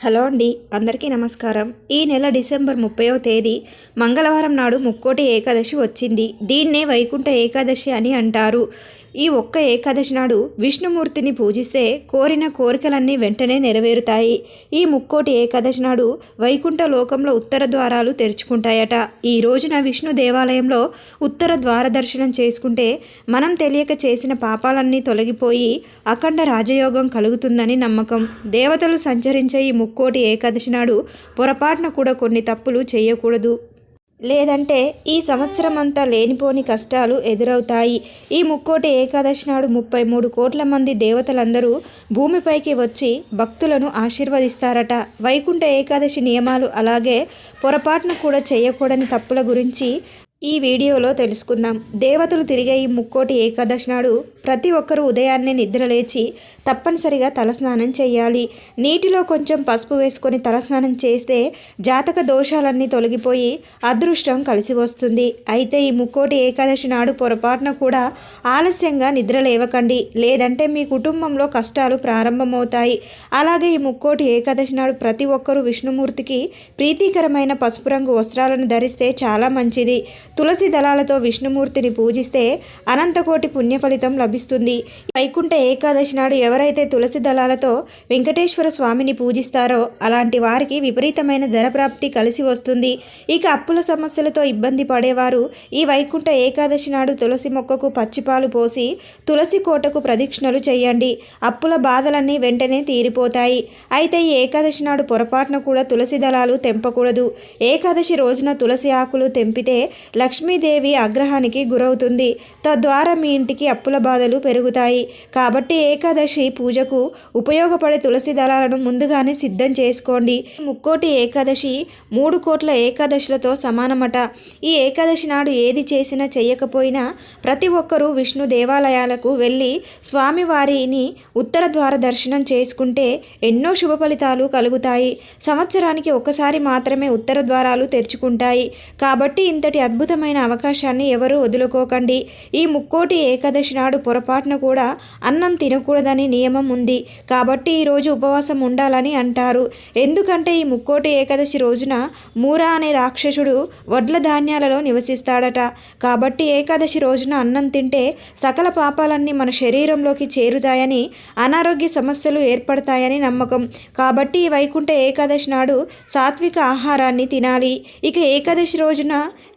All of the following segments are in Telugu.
హలో అండి అందరికీ నమస్కారం. ఈ నెల డిసెంబర్ ముప్పయో తేదీ మంగళవారం నాడు ముక్కోటి ఏకాదశి వచ్చింది. దీన్నే వైకుంఠ ఏకాదశి అని అంటారు. ఈ ఒక్క ఏకాదశి నాడు విష్ణుమూర్తిని పూజిస్తే కోరిన కోరికలన్నీ వెంటనే నెరవేరుతాయి. ఈ ముక్కోటి ఏకాదశి నాడు వైకుంఠ లోకంలో ఉత్తర ద్వారాలు తెరుచుకుంటాయట. ఈ రోజున విష్ణు దేవాలయంలో ఉత్తర ద్వార దర్శనం చేసుకుంటే మనం తెలియక చేసిన పాపాలన్నీ తొలగిపోయి అఖండ రాజయోగం కలుగుతుందని నమ్మకం. దేవతలు సంచరించే ఈ ముక్కోటి ఏకాదశి నాడు పొరపాటున కూడా కొన్ని తప్పులు చేయకూడదు. లేదంటే ఈ సంవత్సరం అంతా లేనిపోని కష్టాలు ఎదురవుతాయి. ఈ ముక్కోటి ఏకాదశి నాడు ముప్పై మూడు కోట్ల మంది దేవతలందరూ భూమిపైకి వచ్చి భక్తులను ఆశీర్వదిస్తారట. వైకుంఠ ఏకాదశి నియమాలు అలాగే పొరపాటున కూడా చేయకూడని తప్పుల గురించి ఈ వీడియోలో తెలుసుకుందాం. దేవతలు తిరిగే ఈ ముక్కోటి ఏకాదశి నాడు ప్రతి ఒక్కరూ ఉదయాన్నే నిద్రలేచి తప్పనిసరిగా తలస్నానం చేయాలి. నీటిలో కొంచెం పసుపు వేసుకొని తలస్నానం చేస్తే జాతక దోషాలన్నీ తొలగిపోయి అదృష్టం కలిసి వస్తుంది. అయితే ఈ ముక్కోటి ఏకాదశి నాడు పొరపాటున కూడా ఆలస్యంగా నిద్ర లేవకండి. లేదంటే మీ కుటుంబంలో కష్టాలు ప్రారంభమవుతాయి. అలాగే ఈ ముక్కోటి ఏకాదశి నాడు ప్రతి ఒక్కరూ విష్ణుమూర్తికి ప్రీతికరమైన పసుపు రంగు వస్త్రాలను ధరిస్తే చాలా మంచిది. తులసి దళాలతో విష్ణుమూర్తిని పూజిస్తే అనంతకోటి పుణ్య ఫలితం లభిస్తుంది. వైకుంఠ ఏకాదశి నాడు ఎవరైతే తులసి దళాలతో వెంకటేశ్వర స్వామిని పూజిస్తారో అలాంటి వారికి విపరీతమైన ధనప్రాప్తి కలిసి వస్తుంది. ఇక అప్పుల సమస్యలతో ఇబ్బంది పడేవారు ఈ వైకుంఠ ఏకాదశి నాడు తులసి మొక్కకు పచ్చిపాలు పోసి తులసి కోటకు ప్రదక్షిణలు చేయండి. అప్పుల బాధలన్నీ వెంటనే తీరిపోతాయి. అయితే ఈ ఏకాదశి నాడు పొరపాటున కూడా తులసి దళాలు తెంపకూడదు. ఏకాదశి రోజున తులసి ఆకులు తెంపితే లక్ష్మీదేవి ఆగ్రహానికి గురవుతుంది. తద్వారా మీ ఇంటికి అప్పుల బాధలు పెరుగుతాయి. కాబట్టి ఏకాదశి పూజకు ఉపయోగపడే తులసి దళాలను ముందుగానే సిద్ధం చేసుకోండి. ముక్కోటి ఏకాదశి మూడు కోట్ల ఏకాదశులతో సమానమట. ఈ ఏకాదశి నాడు ఏది చేసినా చేయకపోయినా ప్రతి ఒక్కరూ విష్ణు దేవాలయాలకు వెళ్ళి స్వామివారిని ఉత్తర ద్వార దర్శనం చేసుకుంటే ఎన్నో శుభ ఫలితాలు కలుగుతాయి. సంవత్సరానికి ఒకసారి మాత్రమే ఉత్తర ద్వారాలు తెరుచుకుంటాయి. కాబట్టి ఇంతటి అద్భుతమైన అవకాశాన్ని ఎవరూ వదులుకోకండి. ఈ ముక్కోటి ఏకాదశి నాడు పొరపాటున కూడా అన్నం తినకూడదని నియమం ఉంది. కాబట్టి ఈరోజు ఉపవాసం ఉండాలని అంటారు. ఎందుకంటే ఈ ముక్కోటి ఏకాదశి రోజున మూరా అనే రాక్షసుడు వడ్ల ధాన్యాలలో నివసిస్తాడట. కాబట్టి ఏకాదశి రోజున అన్నం తింటే సకల పాపాలన్నీ మన శరీరంలోకి చేరుతాయని అనారోగ్య సమస్యలు ఏర్పడతాయని నమ్మకం. కాబట్టి ఈ వైకుంఠ ఏకాదశి నాడు సాత్విక ఆహారాన్ని తినాలి. ఇక ఏకాదశి రోజున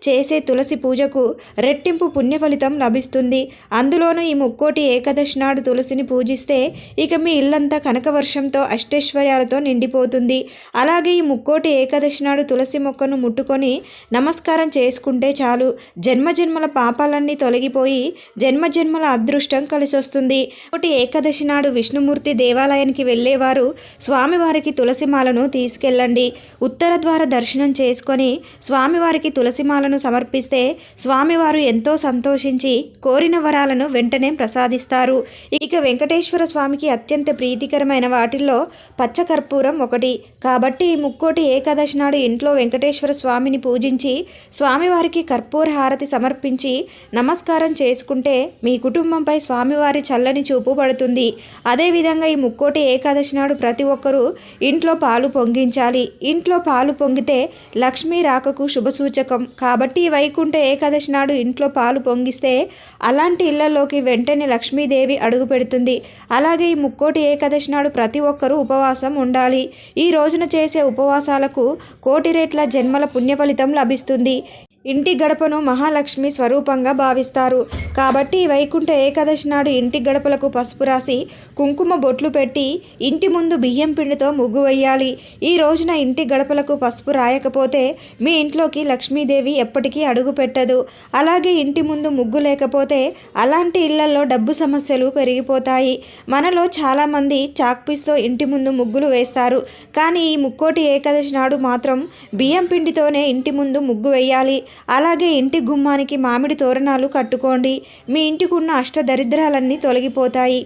చేసే తులసి పూజకు రెట్టింపు పుణ్యఫలితం లభిస్తుంది. అందులోనూ ఈ ముక్కోటి ఏకాదశి నాడు తులసిని పూజిస్తే ఇక మీ ఇల్లంతా కనకవర్షంతో అష్టైశ్వర్యాలతో నిండిపోతుంది. అలాగే ఈ ముక్కోటి ఏకాదశి నాడు తులసి మొక్కను ముట్టుకొని నమస్కారం చేసుకుంటే చాలు. జన్మజన్మల పాపాలన్నీ తొలగిపోయి జన్మజన్మల అదృష్టం కలిసొస్తుంది. ఒకటి ఏకాదశి నాడు విష్ణుమూర్తి దేవాలయానికి వెళ్ళేవారు స్వామివారికి తులసిమాలను తీసుకెళ్ళండి. ఉత్తర ద్వార దర్శనం చేసుకొని స్వామివారికి తులసిమాలను సమర్పిస్తే స్వామివారు ఎంతో సంతోషించి కోరిన వరాలను వెంటనే ప్రసాదిస్తారు. ఇక వెంకటేశ్వర స్వామికి అత్యంత ప్రీతికరమైన వాటిల్లో పచ్చకర్పూరం ఒకటి. కాబట్టి ఈ ముక్కోటి ఏకాదశి నాడు ఇంట్లో వెంకటేశ్వర స్వామిని పూజించి స్వామివారికి కర్పూర హారతి సమర్పించి నమస్కారం చేసుకుంటే మీ కుటుంబంపై స్వామివారి చల్లని చూపు పడుతుంది. అదేవిధంగా ఈ ముక్కోటి ఏకాదశి నాడు ప్రతి ఒక్కరూ ఇంట్లో పాలు పొంగించాలి. ఇంట్లో పాలు పొంగితే లక్ష్మీ రాకకు శుభసూచకం. కాబట్టి ఇవన్నీ వైకుంఠ ఏకాదశి నాడు ఇంట్లో పాలు పొంగిస్తే అలాంటి ఇళ్ళలోకి వెంటనే లక్ష్మీదేవి అడుగు పెడుతుంది. అలాగే ఈ ముక్కోటి ఏకాదశి నాడు ప్రతి ఒక్కరూ ఉపవాసం ఉండాలి. ఈ రోజున చేసే ఉపవాసాలకు కోటి రేట్ల జన్మల పుణ్య ఫలితం లభిస్తుంది. ఇంటి గడపను మహాలక్ష్మి స్వరూపంగా భావిస్తారు. కాబట్టి వైకుంఠ ఏకాదశి నాడు ఇంటి గడపలకు పసుపు రాసి కుంకుమ బొట్లు పెట్టి ఇంటి ముందు బియ్యం పిండితో ముగ్గు వేయాలి. ఈ రోజున ఇంటి గడపలకు పసుపు రాయకపోతే మీ ఇంట్లోకి లక్ష్మీదేవి ఎప్పటికీ అడుగు పెట్టదు. అలాగే ఇంటి ముందు ముగ్గు లేకపోతే అలాంటి ఇళ్ళలో డబ్బు సమస్యలు పెరిగిపోతాయి. మనలో చాలామంది చాక్పీస్తో ఇంటి ముందు ముగ్గులు వేస్తారు. కానీ ఈ ముక్కోటి ఏకాదశి నాడు మాత్రం బియ్యం పిండితోనే ఇంటి ముందు ముగ్గు వేయాలి. అలాగే ఇంటి గుమ్మానికి మామిడి తోరణాలు కట్టుకోండి. మీ ఇంటికి ఉన్న అష్టదరిద్రాలన్నీ తొలగిపోతాయి.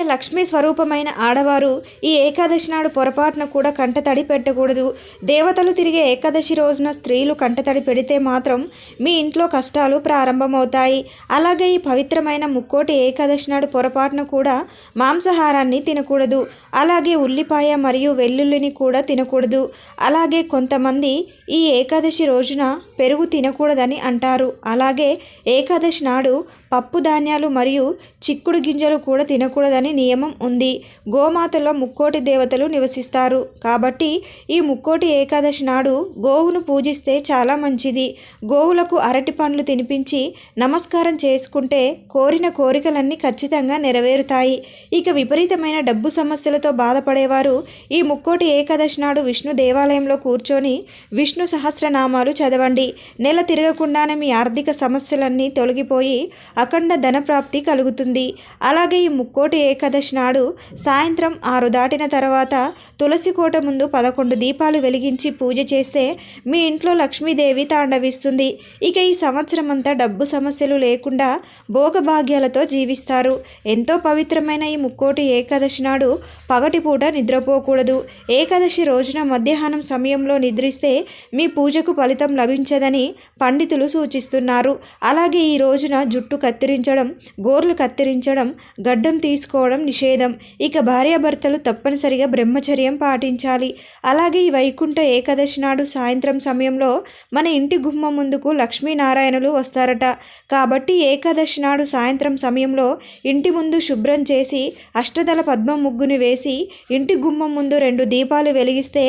లక్ష్మీ స్వరూపమైన ఆడవారు ఈ ఏకాదశి నాడు పొరపాటున కూడా కంటతడి పెట్టకూడదు. దేవతలు తిరిగే ఏకాదశి రోజున స్త్రీలు కంటతడి పెడితే మాత్రం మీ ఇంట్లో కష్టాలు ప్రారంభమవుతాయి. అలాగే ఈ పవిత్రమైన ముక్కోటి ఏకాదశి నాడు పొరపాటున కూడా మాంసాహారాన్ని తినకూడదు. అలాగే ఉల్లిపాయ మరియు వెల్లుల్లిని కూడా తినకూడదు. అలాగే కొంతమంది ఈ ఏకాదశి రోజున పెరుగు తినకూడదని అంటారు. అలాగే ఏకాదశి నాడు పప్పు ధాన్యాలు మరియు చిక్కుడు గింజలు కూడా తినకూడదని నియమం ఉంది. గోమాతలో ముక్కోటి దేవతలు నివసిస్తారు. కాబట్టి ఈ ముక్కోటి ఏకాదశి నాడు గోవును పూజిస్తే చాలా మంచిది. గోవులకు అరటి పండ్లు తినిపించి నమస్కారం చేసుకుంటే కోరిన కోరికలన్నీ ఖచ్చితంగా నెరవేరుతాయి. ఇక విపరీతమైన డబ్బు సమస్యలతో బాధపడేవారు ఈ ముక్కోటి ఏకాదశి నాడు విష్ణు దేవాలయంలో కూర్చొని విష్ణు సహస్రనామాలు చదవండి. నెల తిరగకుండానే మీ ఆర్థిక సమస్యలన్నీ తొలగిపోయి అఖండ ధనప్రాప్తి కలుగుతుంది. అలాగే ఈ ముక్కోటి ఏకాదశి నాడు సాయంత్రం ఆరు దాటిన తర్వాత తులసి కోట ముందు పదకొండు దీపాలు వెలిగించి పూజ చేస్తే మీ ఇంట్లో లక్ష్మీదేవి తాండవిస్తుంది. ఇక ఈ సంవత్సరం అంతా డబ్బు సమస్యలు లేకుండా భోగభాగ్యాలతో జీవిస్తారు. ఎంతో పవిత్రమైన ఈ ముక్కోటి ఏకాదశి నాడు పగటిపూట నిద్రపోకూడదు. ఏకాదశి రోజున మధ్యాహ్నం సమయంలో నిద్రిస్తే మీ పూజకు ఫలితం లభించదని పండితులు సూచిస్తున్నారు. అలాగే ఈ రోజున జుట్టు కత్తిరించడం గోర్లు కత్తిరించడం గడ్డం తీసుకోవడం నిషేధం. ఇక భార్యాభర్తలు తప్పనిసరిగా బ్రహ్మచర్యం పాటించాలి. అలాగే ఈ వైకుంఠ ఏకాదశి నాడు సాయంత్రం సమయంలో మన ఇంటి గుమ్మం ముందుకు లక్ష్మీనారాయణులు వస్తారట. కాబట్టి ఏకాదశి నాడు సాయంత్రం సమయంలో ఇంటి ముందు శుభ్రం చేసి అష్టదళ పద్మ ముగ్గుని వేసి ఇంటి గుమ్మం ముందు రెండు దీపాలు వెలిగిస్తే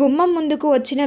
గుమ్మం ముందుకు వచ్చిన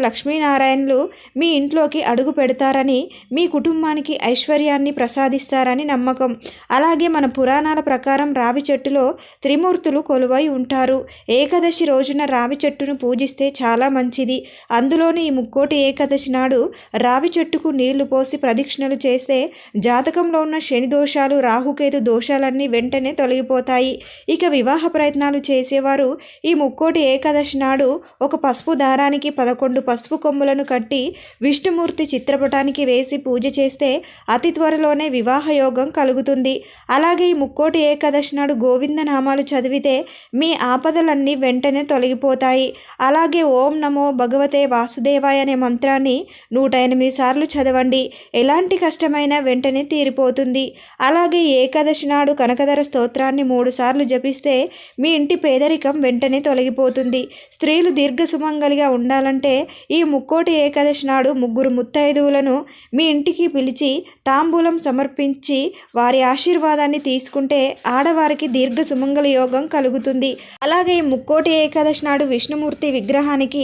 లక్ష్మీనారాయణులు మీ ఇంట్లోకి అడుగు పెడతారని మీ కుటుంబానికి ఐశ్వర్యాన్ని ప్రసాదిస్తారని నమ్మకం. అలాగే మన పురాణాల ప్రకారం రావి చెట్టులో త్రిమూర్తులు కొలువై ఉంటారు. ఏకాదశి రోజున రావి చెట్టును పూజిస్తే చాలా మంచిది. అందులోని ఈ ముక్కోటి ఏకాదశి నాడు రావి చెట్టుకు నీళ్ళు పోసి ప్రదక్షిణలు చేస్తే జాతకంలో ఉన్న శని దోషాలు రాహుకేతు దోషాలన్నీ వెంటనే తొలగిపోతాయి. ఇక వివాహ ప్రయత్నాలు చేసేవారు ఈ ముక్కోటి ఏకాదశి నాడు ఒక పసుపు దారానికి పదకొండు పసుపు కొమ్ములను కట్టి విష్ణుమూర్తి చిత్రపటానికి వేసి పూజ చేస్తే అతి త్వరలోనే వివాహయోగం కలుగుతుంది. అలాగే ఈ ముక్కోటి ఏకాదశి నాడు గోవింద నామాలు చదివితే మీ ఆపదలన్నీ వెంటనే తొలగిపోతాయి. అలాగే ఓం నమో భగవతే వాసుదేవాయ అనే మంత్రాన్ని నూట ఎనిమిది సార్లు చదవండి. ఎలాంటి కష్టమైనా వెంటనే తీరిపోతుంది. అలాగే ఏకాదశి నాడు కనకధర స్తోత్రాన్ని మూడు సార్లు జపిస్తే మీ ఇంటి పేదరికం వెంటనే తొలగిపోతుంది. స్త్రీలు దీర్ఘ సుమంగలిగా ఉండాలంటే ఈ ముక్కోటి ఏకాదశి నాడు ముగ్గురు ముత్తైదువులను మీ ఇంటికి పిలిచి తాంబూలం సమర్పించి వారి ఆశీర్వాదాన్ని తీసుకుంటే ఆడవారికి దీర్ఘ సుమంగళ యోగం కలుగుతుంది. అలాగే ఈ ముక్కోటి ఏకాదశి నాడు విష్ణుమూర్తి విగ్రహానికి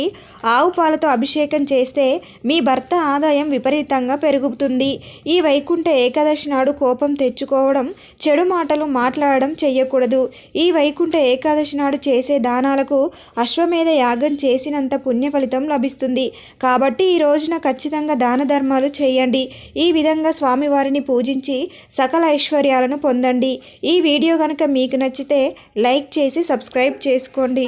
ఆవు పాలతో అభిషేకం చేస్తే మీ భర్త ఆదాయం విపరీతంగా పెరుగుతుంది. ఈ వైకుంఠ ఏకాదశి నాడు కోపం తెచ్చుకోవడం చెడు మాటలు మాట్లాడడం చెయ్యకూడదు. ఈ వైకుంఠ ఏకాదశి నాడు చేసే దానాలకు అశ్వమేధ యాగం చేసినంత పుణ్య ఫలితం లభిస్తుంది. కాబట్టి ఈ రోజున ఖచ్చితంగా దాన ధర్మాలు చేయండి. ఈ విధంగా స్వామివారిని పూజించి సకల ఐశ్వర్యాలను పొందండి. ఈ వీడియో కనుక మీకు నచ్చితే లైక్ చేసి సబ్స్క్రైబ్ చేసుకోండి.